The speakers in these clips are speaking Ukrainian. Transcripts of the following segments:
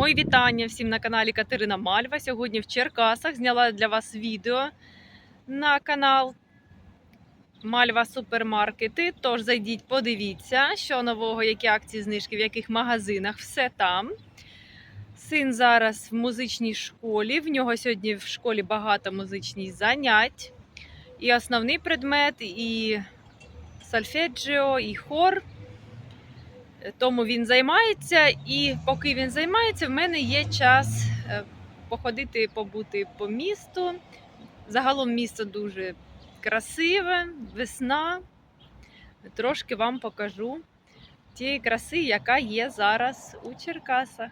Мої вітання всім на каналі Катерина Мальва. Сьогодні в Черкасах зняла для вас відео на канал Мальва Супермаркети. Тож зайдіть, подивіться, що нового, які акції знижки, в яких магазинах, все там. Син зараз в музичній школі. В нього сьогодні в школі багато музичних занять. І основний предмет, і сольфеджіо, і хор. Тому він займається, і поки він займається, в мене є час е, походити, побути по місту. Загалом місто дуже красиве, весна. Трошки вам покажу тієї краси, яка є зараз у Черкасах.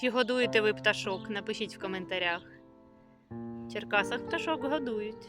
Чи годуєте ви пташок? Напишіть в коментарях. В Черкасах пташок годують.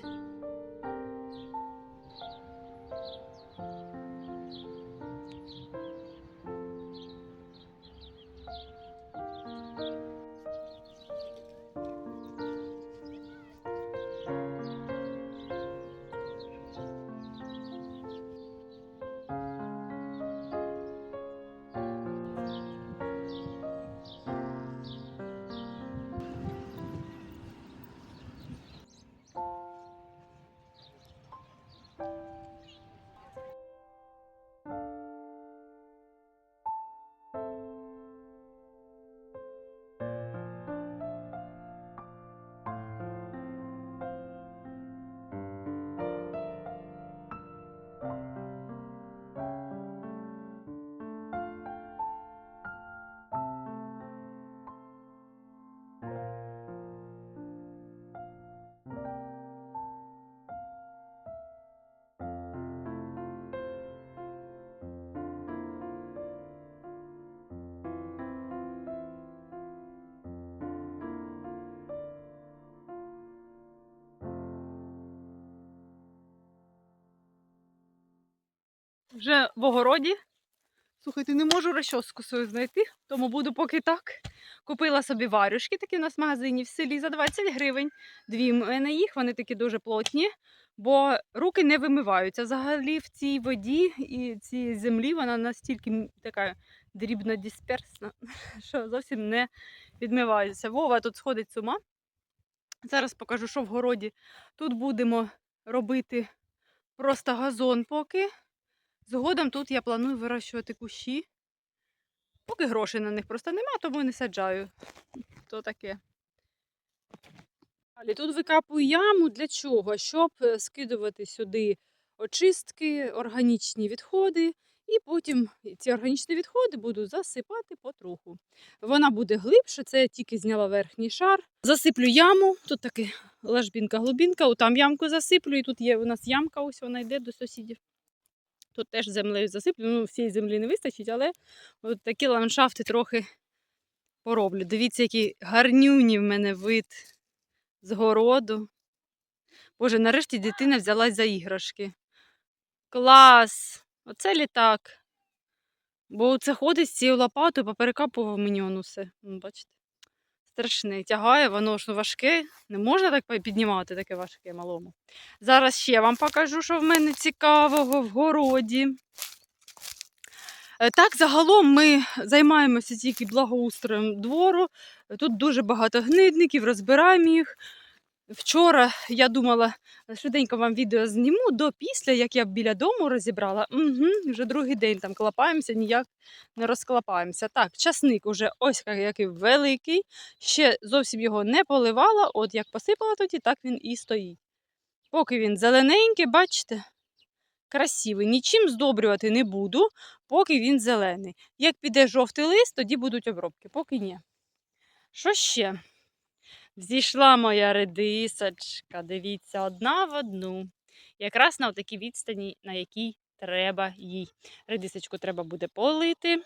Вже в огороді. Слухайте, не можу розчоску свою знайти, тому буду поки так. Купила собі варюшки, такі у нас в магазині в селі за 20 гривень. Дві в мене їх, вони такі дуже плотні, бо руки не вимиваються. Взагалі в цій воді і цій землі вона настільки така дрібно дисперсна, що зовсім не відмивається. Вова тут сходить з ума. Зараз покажу, що в городі. Тут будемо робити просто газон поки. Згодом тут я планую вирощувати кущі. Поки грошей на них просто нема, тому не саджаю. То таке. Далі тут викапую яму для чого? Щоб е, скидувати сюди очистки, органічні відходи, і потім ці органічні відходи буду засипати потроху. Вона буде глибше, це я тільки зняла верхній шар. Засиплю яму, тут таке ложбінка-глубінка, там ямку засиплю, і тут є у нас ямка, ось вона йде до сусідів. Тут теж землею засиплю. Ну, всієї землі не вистачить, але от такі ландшафти трохи пороблю. Дивіться, який гарнюні в мене вид з городу. Боже, нарешті дитина взялась за іграшки. Клас! Оце літак. Бо це ходить з цією лопатою, поперекапував мені все. Ну, Бачите? Страшне. Тягає, воно ж ну, важке. Не можна так піднімати таке важке малому. Зараз ще вам покажу, що в мене цікавого в городі. Е, Так, загалом ми займаємося тільки благоустроєм двору. Тут дуже багато гнидників, розбираємо їх. Вчора я думала, швиденько вам відео зніму до після, як я біля дому розібрала. Угу, вже другий день там клапаємося, ніяк не розклапаємося. Так, часник уже ось який великий. Ще зовсім його не поливала. От як посипала тоді, так він і стоїть. Поки він зелененький, бачите, красивий. Нічим здобрювати не буду, поки він зелений. Як піде жовтий лист, тоді будуть обробки, поки ні. Що ще? Зійшла моя редисочка. Дивіться, одна в одну. Якраз на такій відстані, на якій треба їй. Редисочку треба буде полити.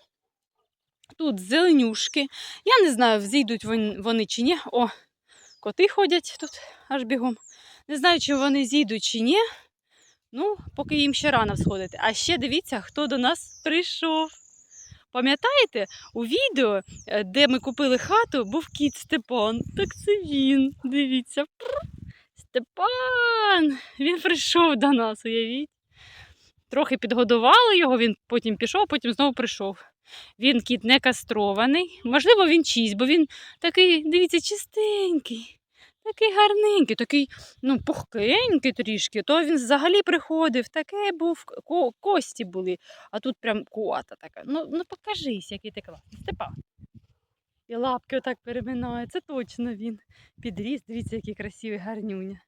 Тут зеленюшки. Я не знаю, взійдуть вони чи ні. О, коти ходять тут аж бігом. Не знаю, чи вони зійдуть чи ні. Ну, поки їм ще рано всходити. А ще дивіться, хто до нас прийшов. Пам'ятаєте, у відео, е, де ми купили хату, був кіт Степан. Так це він. Дивіться. Степан! Він прийшов до нас, уявіть. Трохи підгодували його, він потім пішов, потім знову прийшов. Він кіт не кастрований. Можливо, він чийсь, бо він такий, дивіться, чистенький, такий гарненький, такий, ну, пухкенький трішки. То він взагалі приходив, таке був, ко- кості були, а тут прям кота така. Ну, ну покажись, який ти класний. Степан. І лапки отак переминає. Це точно він. Підріс, дивіться, який красивий гарнюня.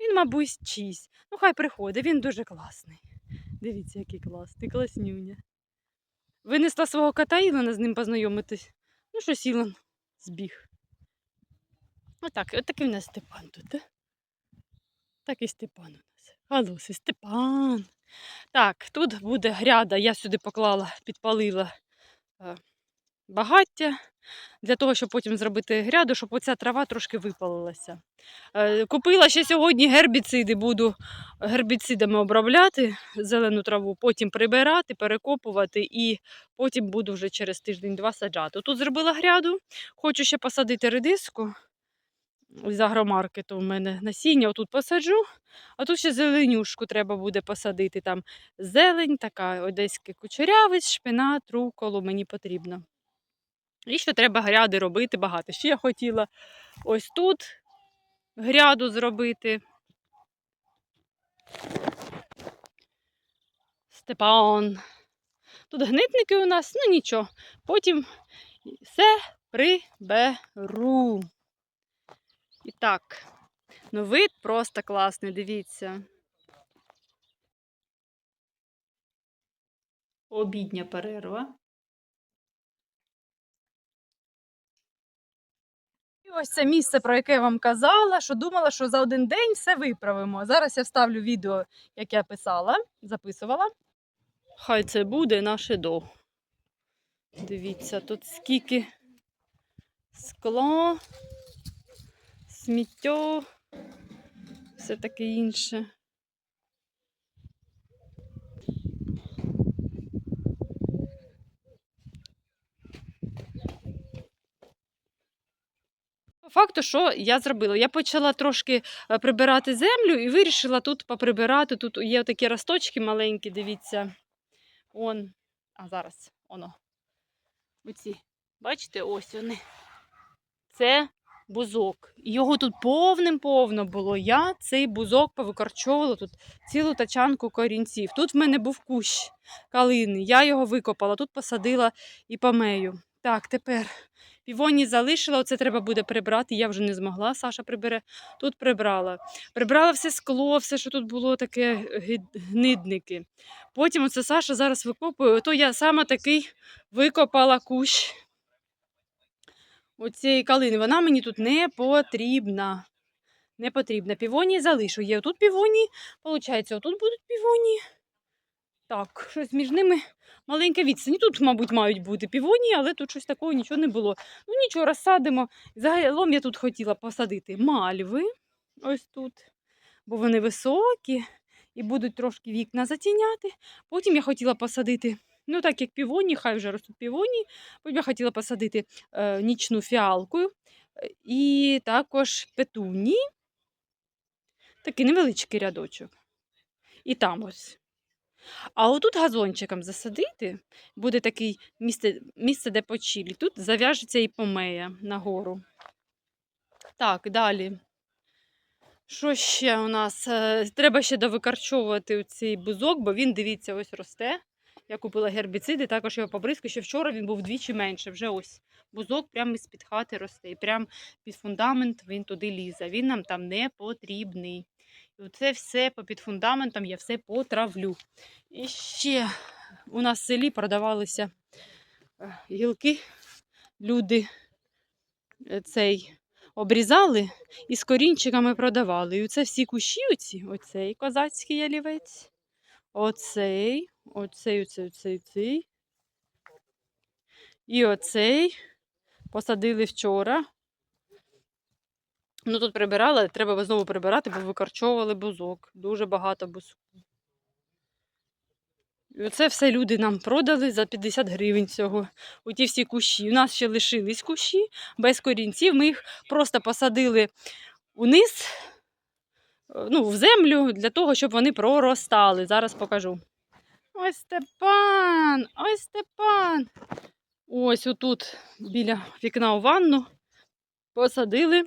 Він, мабуть, чийсь. Ну, хай приходить, він дуже класний. Дивіться, який класний, класнюня. Винесла свого кота Ілона з ним познайомитись. Ну, щось Ілон збіг. Отак, отакий у нас Степан тут. Да? Такий Степан у нас. Галуси, Степан. Так, тут буде гряда. Я сюди поклала, підпалила е, багаття для того, щоб потім зробити гряду, щоб оця трава трошки випалилася. Е, Купила ще сьогодні гербіциди, буду гербіцидами обробляти зелену траву, потім прибирати, перекопувати і потім буду вже через тиждень-два саджати. Тут зробила гряду, хочу ще посадити редиску. З агромаркету в мене насіння, отут посаджу, а тут ще зеленюшку треба буде посадити. Там зелень, така одеський кучерявець, шпинат, руколу мені потрібно. І ще треба гряди робити багато. Ще я хотіла ось тут гряду зробити. Степан. Тут гнитники у нас, ну нічого. Потім все приберу. І так, ну вид просто класний, дивіться. Обідня перерва. І ось це місце, про яке я вам казала, що думала, що за один день все виправимо. Зараз я вставлю відео, як я писала, записувала. Хай це буде наше до. Дивіться, тут скільки скло, сміття, все таке інше. Факту, що я зробила? Я почала трошки е, прибирати землю і вирішила тут поприбирати. Тут є такі росточки маленькі, дивіться. Он. А зараз воно. Оці. Бачите, ось вони. Це бузок. Його тут повним-повно було. Я цей бузок повикорчовувала тут цілу тачанку корінців. Тут в мене був кущ калини. Я його викопала, тут посадила і помею. Так, тепер півоні залишила, оце треба буде прибрати. Я вже не змогла, Саша прибере. Тут прибрала. Прибрала все скло, все, що тут було таке гнидники. Потім оце Саша зараз викопує. Ото я саме такий викопала кущ оцієї калини. Вона мені тут не потрібна. Не потрібна. Півоні залишу. Є тут півоні, виходить, отут будуть півоні. Так, щось між ними маленька відстань. Тут, мабуть, мають бути півоні, але тут щось такого нічого не було. Ну нічого, розсадимо. Загалом я тут хотіла посадити мальви. Ось тут. Бо вони високі і будуть трошки вікна затіняти. Потім я хотіла посадити, ну так як півоні, хай вже ростуть півоні. Я хотіла посадити е, нічну фіалку е, і також петуні. Такий невеличкий рядочок. І там ось. А отут газончиком засадити, буде таке місце, місце, де почілі. Тут зав'яжеться і помея нагору. Так, далі. Що ще у нас? Е, Треба ще довикарчовувати цей бузок, бо він, дивіться, ось росте. Я купила гербіциди, також його побризку. Ще вчора він був вдвічі менше. Вже ось бузок прямо із-під хати росте. І прямо під фундамент він туди лізе. Він нам там не потрібний. І це все попід фундаментом я все потравлю. І ще у нас в селі продавалися е, гілки. Люди е, цей обрізали і з корінчиками продавали. І оце всі кущі, оці, оцей козацький ялівець, оцей, оцей, оцей, оцей, оцей. І оцей посадили вчора. Ну тут прибирали, треба знову прибирати, бо викорчовували бузок. Дуже багато бузку. І оце все люди нам продали за 50 гривень цього. Оті всі кущі. У нас ще лишились кущі без корінців. Ми їх просто посадили униз, ну, в землю, для того, щоб вони проростали. Зараз покажу. Ось Степан! Ось Степан! Ось отут біля вікна у ванну посадили.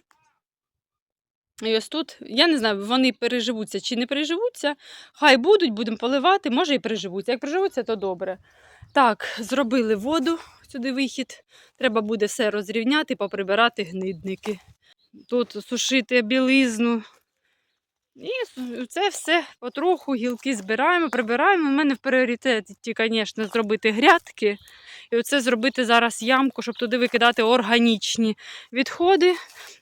І ось тут, я не знаю, вони переживуться чи не переживуться. Хай будуть, будемо поливати, може і переживуться. Як переживуться, то добре. Так, зробили воду, сюди вихід. Треба буде все розрівняти, поприбирати гнидники. Тут сушити білизну. І це все потроху гілки збираємо, прибираємо. У мене в пріоритеті, звісно, зробити грядки. І оце зробити зараз ямку, щоб туди викидати органічні відходи,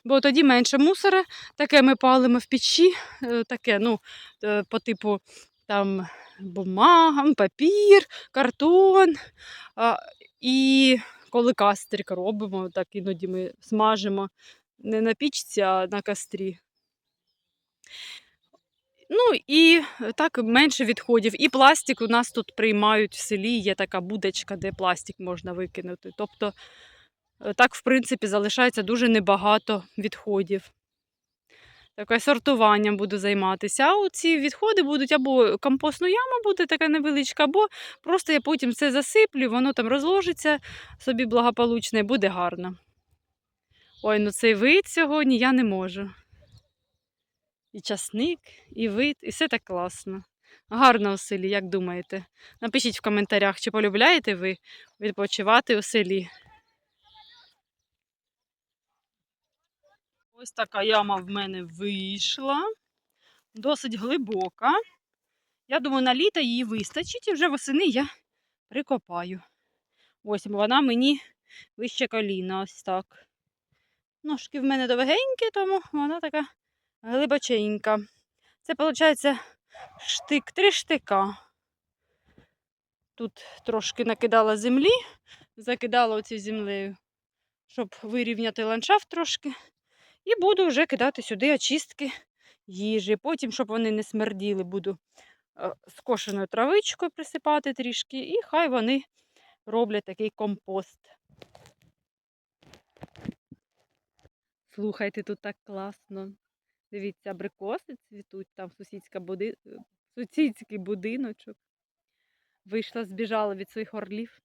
бо тоді менше мусора. Таке ми палимо в печі, е, таке, ну, е, по типу там бумага, папір, картон. І коли кастрик робимо, так іноді ми смажимо не на пічці, а на кастрі. Ну і так менше відходів. І пластик у нас тут приймають в селі, є така будочка, де пластик можна викинути. Тобто е, так, в принципі, залишається дуже небагато відходів. Таке сортуванням буду займатися. А оці відходи будуть або компостну яму буде така невеличка, або просто я потім це засиплю, воно там розложиться собі благополучно і буде гарно. Ой, ну цей вид сьогодні я не можу. І часник, і вид, і все так класно. Гарно у селі, як думаєте? Напишіть в коментарях, чи полюбляєте ви відпочивати у селі. Ось така яма в мене вийшла. Досить глибока. Я думаю, на літо її вистачить і вже восени я прикопаю. Ось вона мені вище коліна, ось так. Ножки в мене довгенькі, тому вона така глибоченька. Це, виходить, штик, три штика. Тут трошки накидала землі, закидала оці землею, щоб вирівняти ландшафт трошки. І буду вже кидати сюди очистки їжі. Потім, щоб вони не смерділи, буду е, скошеною травичкою присипати трішки, і хай вони роблять такий компост. Слухайте, тут так класно. Дивіться, абрикоси цвітуть, там сусідська буди... е, сусідський будиночок. Вийшла, збіжала від своїх орлів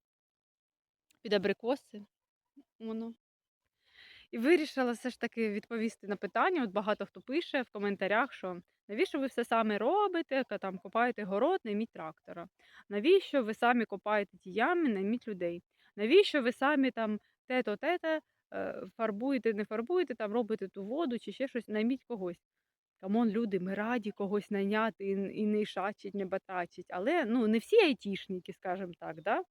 під абрикоси. Воно. І вирішила все ж таки відповісти на питання. От багато хто пише в коментарях, що навіщо ви все саме робите, там копаєте город, найміть трактора. Навіщо ви самі копаєте ті ями, найміть людей? Навіщо ви самі там те-то, те-то е, фарбуєте, не фарбуєте, там робите ту воду чи ще щось, найміть когось. Камон, люди, ми раді когось найняти і, і не шачить, не батачить. Але ну, не всі айтішники, скажімо так, да?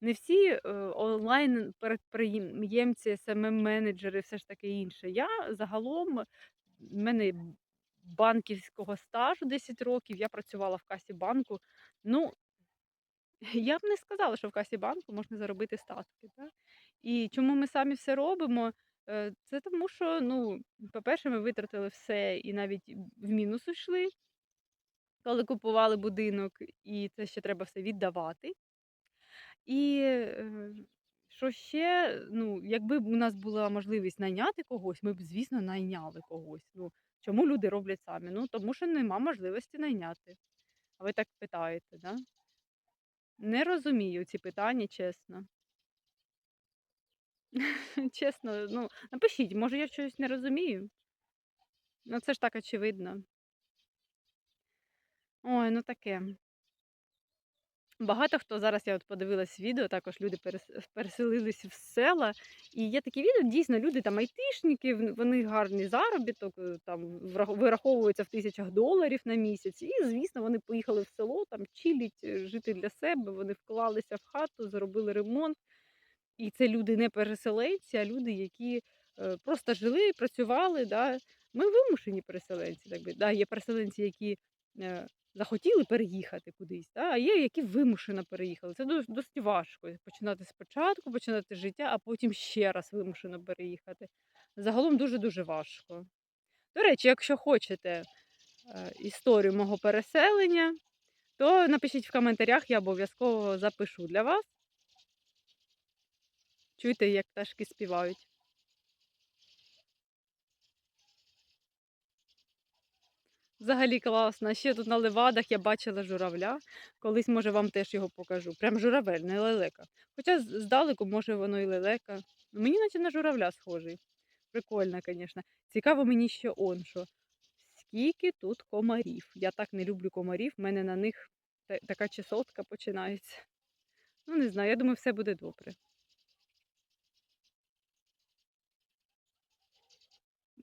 не всі е, онлайн підприємці, СММ-менеджери, все ж таке інше. Я загалом, в мене банківського стажу 10 років, я працювала в касі банку. Ну, я б не сказала, що в касі банку можна заробити статки. Так? І чому ми самі все робимо? Е, Це тому, що, ну, по-перше, ми витратили все і навіть в мінус йшли, коли купували будинок, і це ще треба все віддавати. І е, що ще, ну, якби у нас була можливість найняти когось, ми б, звісно, найняли когось. Ну, чому люди роблять самі? Ну, тому що нема можливості найняти. А ви так питаєте, да? Не розумію ці питання, чесно. Чесно, ну, напишіть, може я щось не розумію. Ну, це ж так очевидно. Ой, ну таке. Багато хто зараз я от подивилась відео, також люди перес- переселились в села. І є такі відео, дійсно, люди там айтишники, в в гарний заробіток, е, там вираховується в тисячах доларів на місяць. І, звісно, вони поїхали в село, там чилять, е, жити для себе. Вони вклалися в хату, зробили ремонт. І це люди не переселенці, а люди, які е, просто жили, працювали. Да. Ми вимушені переселенці. Так би. Да, є переселенці, які е, захотіли переїхати кудись, да, а є, які вимушено переїхали. Це досить важко. Починати спочатку, починати життя, а потім ще раз вимушено переїхати. Загалом дуже-дуже важко. До речі, якщо хочете е, історію мого переселення, то напишіть в коментарях, я обов'язково запишу для вас. Чуєте, як пташки співають. Взагалі класно. Ще тут на левадах я бачила журавля. Колись, може, вам теж його покажу. Прям журавель, не лелека. Хоча здалеку, може, воно і лелека. Мені наче на журавля схожий. Прикольно, звісно. Цікаво мені ще он, що скільки тут комарів. Я так не люблю комарів, в мене на них така чесотка починається. Ну, не знаю, я думаю, все буде добре.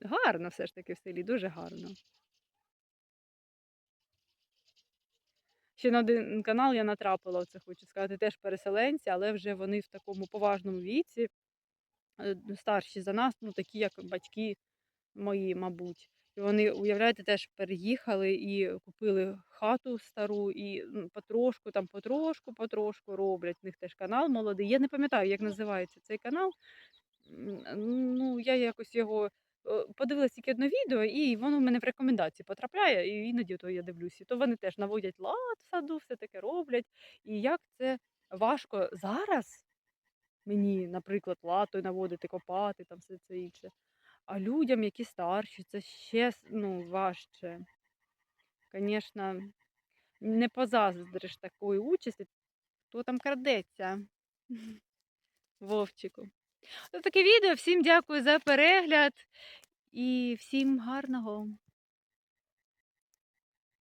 Гарно все ж таки в селі, дуже гарно. Ще на один канал я натрапила, оце хочу сказати, теж переселенці, але вже вони в такому поважному віці, е, старші за нас, ну такі, як батьки мої, мабуть. І вони, уявляєте, теж переїхали і купили хату стару, і ну, потрошку, там потрошку, потрошку роблять. У них теж канал молодий. Я не пам'ятаю, як називається цей канал. Ну, я якось його подивилась тільки одне відео, і воно в мене в рекомендації потрапляє, і іноді то я дивлюся. То вони теж наводять лад в саду, все таке роблять. І як це важко зараз мені, наприклад, лад той наводити, копати, там все це інше. А людям, які старші, це ще ну, важче. Звісно, не позаздриш такої участі, хто там крадеться. Вовчику. Ось таке відео. Всім дякую за перегляд і всім гарного.